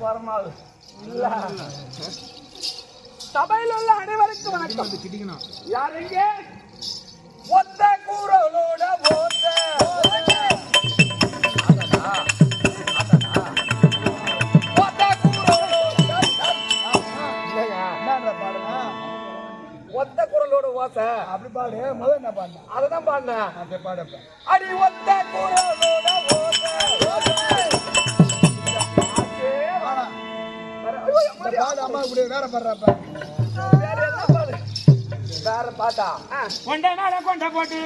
பரமாள் இல்ல. சபையில் உள்ள அனைவருக்கும் வணக்கம். கிட்டிக்கணும் யார் இங்க? ஒத்த கூறலோட ஓத்த ஒத்த குரலோட ஓச அப்படி பாடு. முதல்ல என்ன பாடு அததான் பாடினேன். அப்படி பாடுப்ப அடி ஒத்த குரலோட இந்த பாடு அம்மா இப்படி வேற பாடுறப்ப வேற என்ன பாடு? வேற பாட்டா ஆ. கொண்ட மேல கொண்ட போட்டு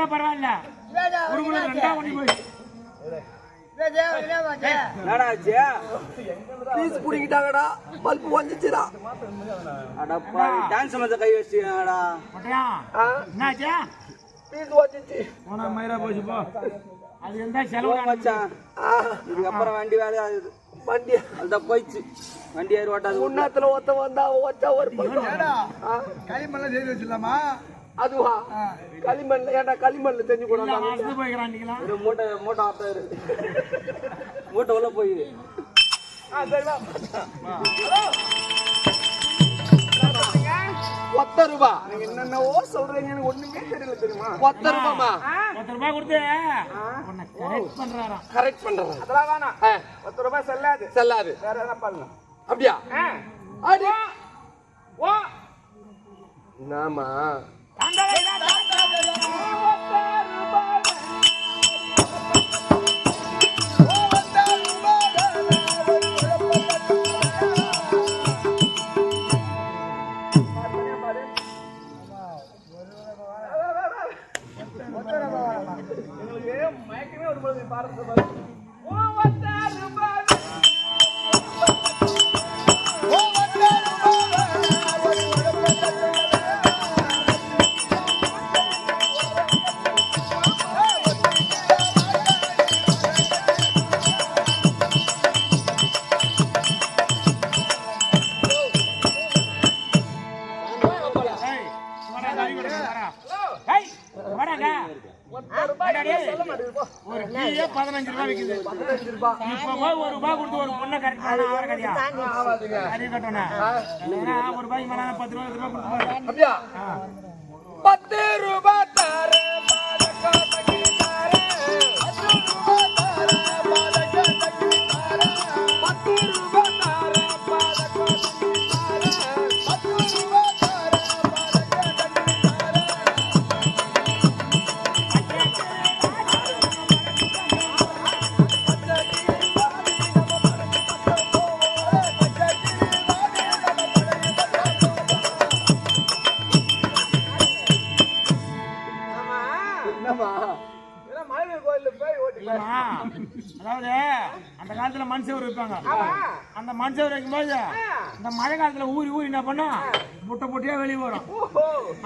தான் பரவாயில்ல. ரெண்டா ஒண்ணு போய். பல்பு வந்துச்சுடா அடப்பா டான்ஸ் மத்த கை வச்சுடா மட்டையா என்னாச்சு? பீஸ் வந்துச்சு போனா மயிரா போச்சு போ. அது இருந்தா செலவு தான். மச்சான். இதுக்கப்புறம் வண்டி வேலை ஆகுது வண்டி. அதுதான் போயிடுச்சு வண்டி ஏறி ஓட்டாது. முன்னாத்துல ஒருத்த வந்தா ஒச்சா ஒரு களிமண்லாம் செய்து வச்சிடலாமா? அதுவா? களிமண்ல ஏன்டா களிமண்ல தெரிஞ்சு கூட மூட்டை மூட்டை ஆத்தாரு மூட்டை உள்ள போய் ஒத்த ரூபா. நீங்க என்னென்னவோ சொல்றீங்க எனக்கு ஒண்ணுமே தெரியல தெரியுமா? ஒத்த ரூபாமா பத்து ரூபாய் கொடுத்து. correct பண்றாராம். கரெக்ட் பண்றேன் அதெல்லாம் வேணாம். ஆ, பத்து ரூபாய் செல்லாது. செல்லாது. வேற என்ன பண்ணலாம் அப்படியா? அடி ஓ நாமா 頑張れ டீயே பதினஞ்சு ரூபாய் விக்குது. இப்ப போய் ஒரு ரூபாய் கொடுத்து ஒரு பொண்ணை correct பண்ணா கதையா? அறிவு ஒரு மேல பத்து ரூபாய் ரூபாய் கொடுத்து. பத்து ரூபாய் மனுஷவர் வைப்பாங்க அந்த மனுஷவர் வைக்கும்போது இந்த மழை காலத்துல ஊறி ஊறி என்ன பண்ணும் முட்டை பொட்டியா வெளியே வரும்.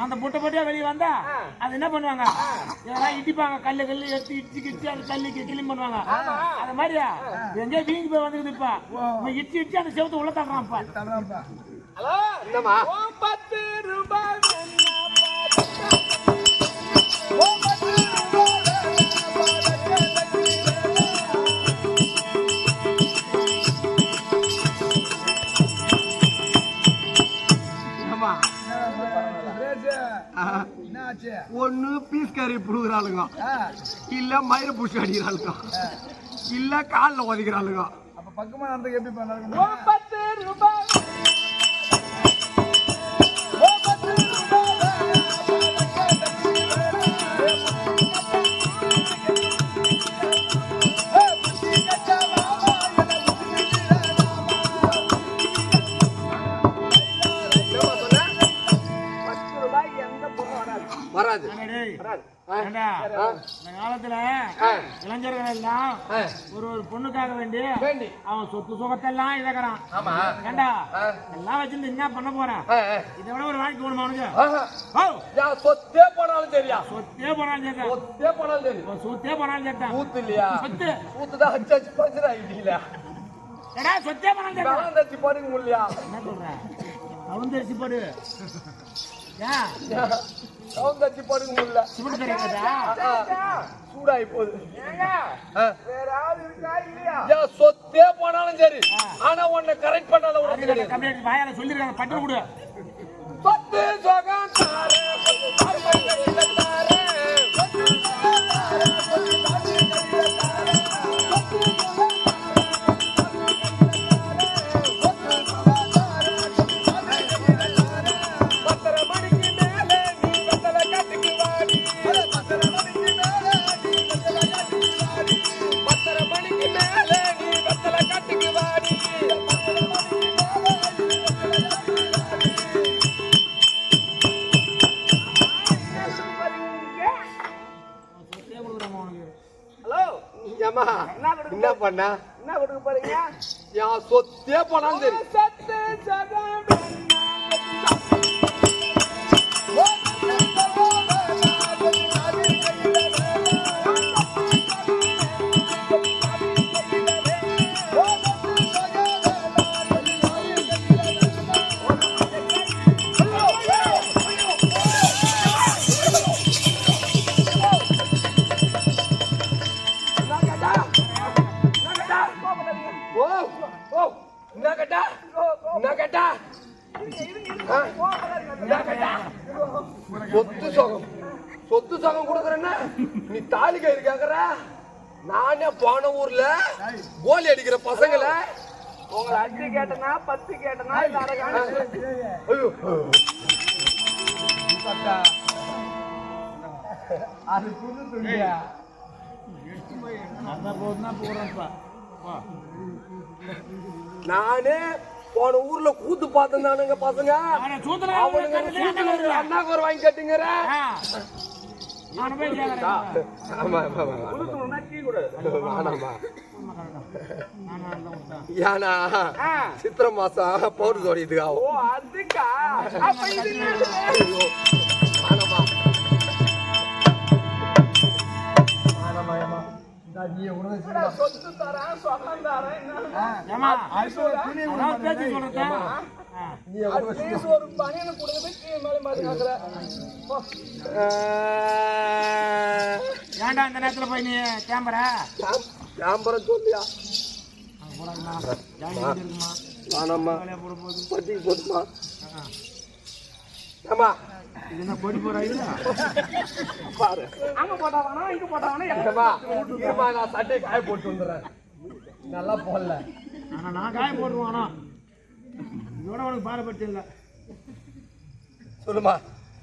அந்த முட்டை பொட்டியா வெளியே வந்தா அது என்ன பண்ணுவாங்க? யாராவது இடிப்பாங்க. கல்லு கல்லு எடுத்து இடிச்சு கிடிச்சு அந்த கல்லுக்கு கிளீன் பண்ணுவாங்க. அது மாதிரியா? எங்கேயோ வீங்கி போய் வந்துக்குது இப்ப. இடிச்சு இடிச்சு அந்த செவத்து உள்ள தள்ளுறான் இப்ப. ஹலோ என்னம்மா பத்து ரூபாய் கறி புடுங்குறாளுங்க இல்ல மயிர புடிச்சு அடிக்கிறாளுங்க. இல்ல கால்ல உதைக்கிறாளுங்க. அப்ப பக்கமா நடந்து எப்படி பண்ணாங்க இந்த காலத்துல. இளைஞர்கள் எல்லாம். ஒரு ஒரு பொண்ணுக்காக வேண்டி. அவன் சொத்து சுகத்தெல்லாம் இழக்கிறான். ஏண்டா. எல்லாம் வச்சிருந்து என்ன பண்ண போறான். இதை விட ஒரு வாழ்க்கை போகணுமா அவனுக்கு சொத்தே போனாலும் சரியா? சொத்தே போனாலும் சேர்த்தான் சொத்தே போனாலும் சரி. சொத்தே போனாலும் சேர்த்தான் ஊத்து இல்லையா? சொத்து. ஊத்து தான் அச்சு அச்சு பஞ்சர் ஆகிட்டீங்களா ஏடா சொத்தே போனாலும் அச்சு பாருங்க முடியலையா? என்ன சொல்ற? கவுந்தரிசி போடு. கலந்து அச்சு பாருங்க முடியல சூடாகி போகுது. சொத்தே போனாலும் சரி. ஆனா உன்னை கரெக்ட் பண்ணாத உனக்கு சொல்லிருக்காங்க பட்டு கொடு என் சொத்தே போனாலும் சரி போன ஊர்ல கோலி அடிக்கிற பசங்கள? உங்களை அஞ்சு கேட்டனா பத்து கேட்டனா இல்ல அது புது துணியா? நானே போன ஊர்ல கூத்து பார்த்திருந்தானுங்க பசங்க. அவனுங்க கூத்துல அண்ணாக்கு ஒரு வாங்கி கட்டுங்கிற. ஏன்னா சித்திரை மாசம் பவுடர் தோடியதுக்கு ஆகும் சொத்து தரேன் சொகம் தரேன் என்ன? ஏமா துணி பேச்சு சொல்றேன் அட்லீஸ்ட் ஒரு பனியனை கொடுக்குறது கீழே மேலே ஏன்டா இந்த நேரத்துல போய் நீ கேமரா? சாம்பரம் சொல்லியா? அங்க போடாதுமா ஜாயின் இருக்குமா? வேணாமா வேலையா போட போகுது பட்டிக்கு போட்டுமா? என்ன போட்டி போறா இல்ல பாரு. அங்க போட்டா வேணா இங்க போட்டா வேணா எல்லாம் ஏமா இருமா நான் சட்டை காய போட்டு வந்துடுறேன். நல்லா போடல. ஆனா நான் காய போட்டுருவானா? இதோட உனக்கு இல்ல. சொல்லுமா.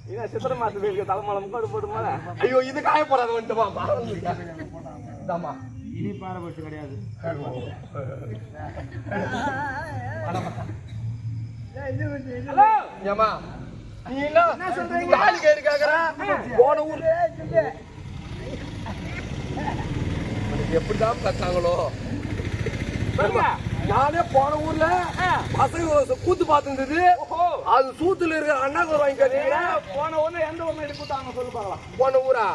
என்ன சித்திரை வெயிலுக்கு தலைமலை முக்காடு போட்டுமா ஐயோ இது காய போடாத வந்துட்டுமா இதாம்மா இனி பாரபட்சம் கிடையாது. ஏமா நீ என்ன தாலி கயிறு கேக்குற? போன உனக்கு எப்படிதான் பார்த்தாங்களோ நானே போன ஊர்ல பசங்க கூத்து பார்த்துருந்தது. அது சூத்துல இருக்கிற அண்ணா ஒரு வாங்கி போன ஒண்ணு எந்த ஒண்ணு எடுத்து கொடுத்தாங்க சொல்லு பார்க்கலாம். போன ஊரா?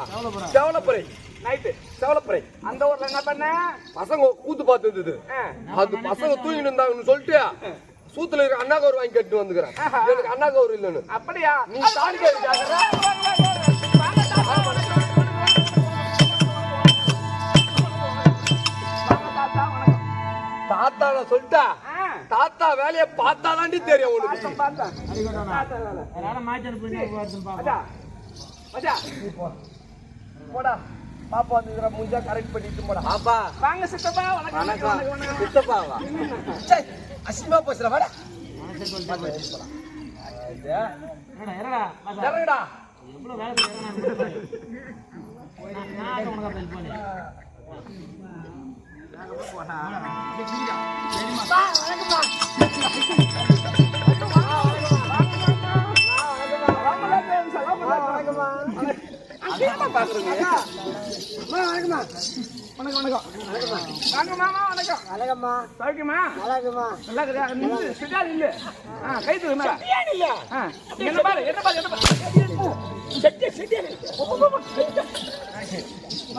செவலப்பறை. நைட்டு. செவலப்பறை. அந்த ஊர்ல என்ன பண்ண? பசங்க கூத்து பார்த்துருந்தது. ஆ. அது பசங்க தூங்கிட்டு இருந்தாங்கன்னு சொல்லிட்டு சூத்துல இருக்கிற அண்ணா கவர் வாங்கி கட்டு வந்துக்கிறேன். எனக்கு அண்ணா கவர் இல்லைன்னு. அப்படியா? நீ தாலி தாத்தா சொல்லிட்டா தாத்தா வேலையை பார்த்தாதாண்டி தெரியும் உனக்கு. போடா. பாப்பா வந்து முடிஞ்சா கரெக்ட் பண்ணிட்டு போடா. பாப்பா. வாங்க சித்தப்பா. வணக்கம் சித்தப்பாவா? சே அசிங்கமா பேசுற வாடா. இறங்குடா. எவ்வளவு வேலை வணக்கம். நான் நான் மாமா வணக்கம் அழகம்மா சௌக்கியமா அழகம்மா நல்லா நில்லு நில்லு ஆ கை தூக்கு மேல என்ன பாரு என்ன பாரு என்ன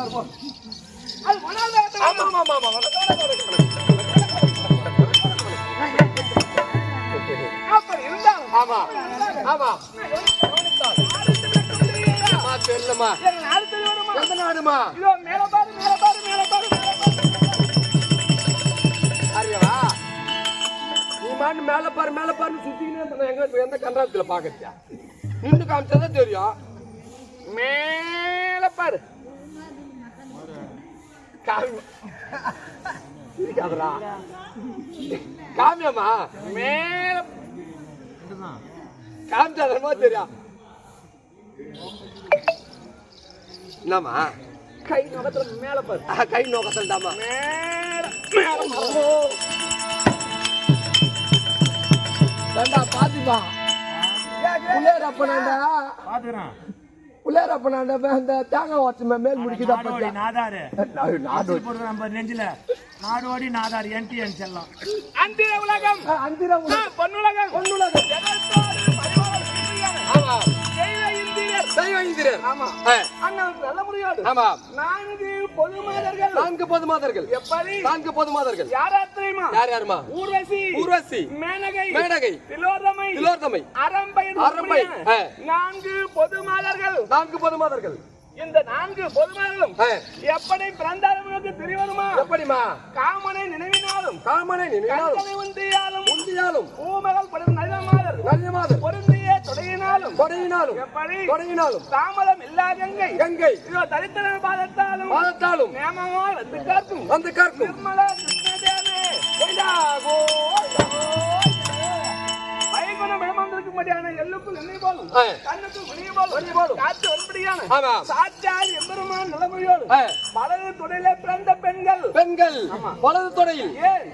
பாரு அது மணால் ஆமா ஆமா ஆமா அப்படி இருந்தாலும் ஆமா ஆமா. வருமா எந்த நாடுமா? இதோ மேல பாரு மேல பாரு மேல பாரு அறியவா? நீ மாட்டு மேல பாரு மேல பாரு சுத்திக்கினே இருந்தா எங்க எந்த கண்டாத்துல பாக்கறியா நின்று காமிச்சாதான் தெரியும். மேல பாரு. இருக்காதரா காமியம்மா. மேல இதுதான் காமிச்சாதமா தெரியும் என்னம்மா? கை நகத்துல மேல பாரு. கை நோக்கத்தில் தாமா மேல மேல பாத்திப்பா பாத்துக்கிறேன். புள்ளையர் அப்பனாண்டா அந்த தேங்காய் வாட்சி மேல் முடிக்குதா நாடோடி நாதாரு. நாடு போடுற நம்ம நெஞ்சில. நாடோடி நாதார் என்டிஎன் செல்லம். அந்திர உலகம். அந்திரம் ஆ, பொன்னுலகம். பொன்னுலகம். தெய்வ இந்திரர் ஆமா. ஆ, அண்ணன் நல்ல முடியாது ஆமா. நான்கு நான்கு பொது மாதர்கள் எப்படி நான்கு பொது மாதர்கள் யாரா தெரியுமா யார் யாருமா? ஊர்வசி. ஊர்வசி. மேனகை. மேனகை. திலோதமை திலோர்தமை அரம்பை. நான்கு பொதுமாதர்கள். நான்கு பொது மாதர்கள் இந்த நான்கு பொதுமாதர்களும் ஆ, எப்படி பிறந்தாலும் தெரிவதுமா? எப்படிமா காமனை நினைவினாலும். காமனை கண்களை உந்தியாலும். முந்தியாலும் பூமகள் படும் நல்ல மாதர். நல்ல மாதர். கொடையினாலும் கொடையினாலும் தாமதம் இல்லாதங்கை கங்கை இதோ தரித்திர பாதத்தாலும் பாதத்தாலும் நேமமா வந்து காக்கும் வந்து காக்கும் நிர்மல கிருஷ்ணதேவே. வைகுணம் இடமந்திருக்கும்படியான எல்லுக்குள். காற்று வரும்படியான எம்பெருமான் நிலைமையோடு ஆ, வலது துணையில பிறந்த பெண்கள் பெண்கள் வலது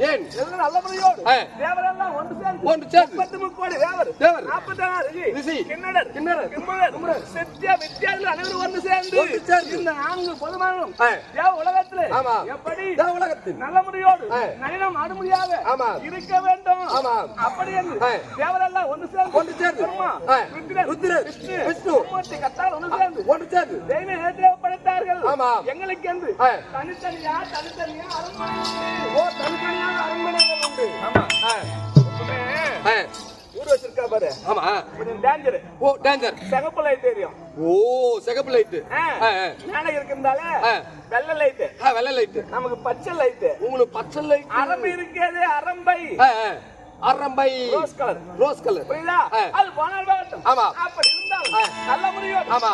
ஏன் எல்லாம் நல்லபடியோடு ஆ. தேவரெல்லாம் ஒன்று சேர்ந்து ஒன்று சேர்ந்து. முப்பத்து முக்கோடி தேவர் தேவர். நாற்பத்தி ஆறு ரிஷி. கிண்ணடர் கிண்ணறர். கிம்புதர் சத்திய வித்தியாதிகள் அனைவரும் ஒன்று சேர்ந்து ஒன்று சேர்ந்து. இந்த நான்கு பொதுமானம். தேவ உலகத்திலே ஆமா. எப்படி தேவ உலகத்தில் நல்ல முடியோடு ஆ. நளினம் ஆட முடியாத ஆமா. இருக்க வேண்டும் ஆமா. அப்படி என்று. தேவரெல்லாம் ஒன்று சேர்ந்து ஒன்று சேர்ந்து. ருத்திரன், விஷ்ணு. ஒன்று சேர்ந்து. படைத்தார்கள் ஆமா. எங்களுக்கு என்று. தனித்தனியா தனித்தனியா அரண்மனை. ஓ தனித்தனியாக அரண்மனைகள் உண்டு. ஆமா. ஊர் வச்சிருக்கா பாரு. ஆமா டேஞ்சர் ஓ டேஞ்சர் சிகப்பு லைட் தெரியும். ஓ சிகப்பு ஆ. மேலே இருக்கிறதால. வெள்ளை லைட் வெள்ளை லைட்டு நமக்கு பச்சை லைட் உங்களுக்கு பச்சை லைட் அரம்பு இருக்கிறது அரம்பை. அரம்பை ரோஸ் கலர் ரோஸ் கலர் புரியுதா ஆ. அது போனால் பார்க்கட்டும் ஆமா. அப்படி இருந்தால். நல்ல முடியும் ஆமா.